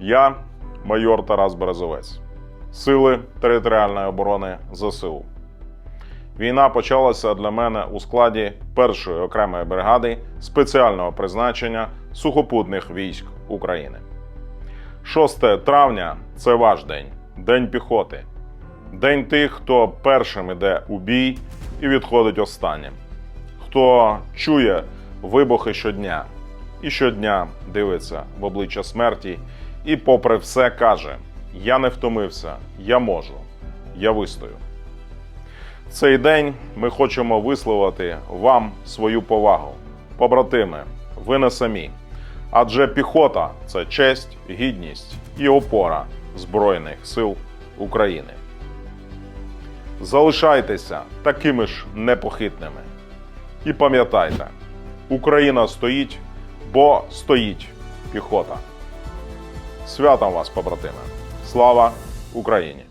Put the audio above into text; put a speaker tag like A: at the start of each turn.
A: Я, майор Тарас Березовець, Сили територіальної оборони ЗСУ. Війна почалася для мене у складі першої окремої бригади спеціального призначення сухопутних військ України. 6 травня це ваш день, день піхоти, день тих, хто першим іде у бій і відходить останнім, хто чує вибухи щодня і щодня дивиться в обличчя смерті і, попри все, каже: Я не втомився, я можу, я вистою. Цей день ми хочемо висловити вам свою повагу. Побратими, ви не самі. Адже піхота це честь, гідність і опора Збройних сил України. Залишайтеся такими ж непохитними. І пам'ятайте, Україна стоїть, бо стоїть піхота. Святом вас, побратими! Слава Україні!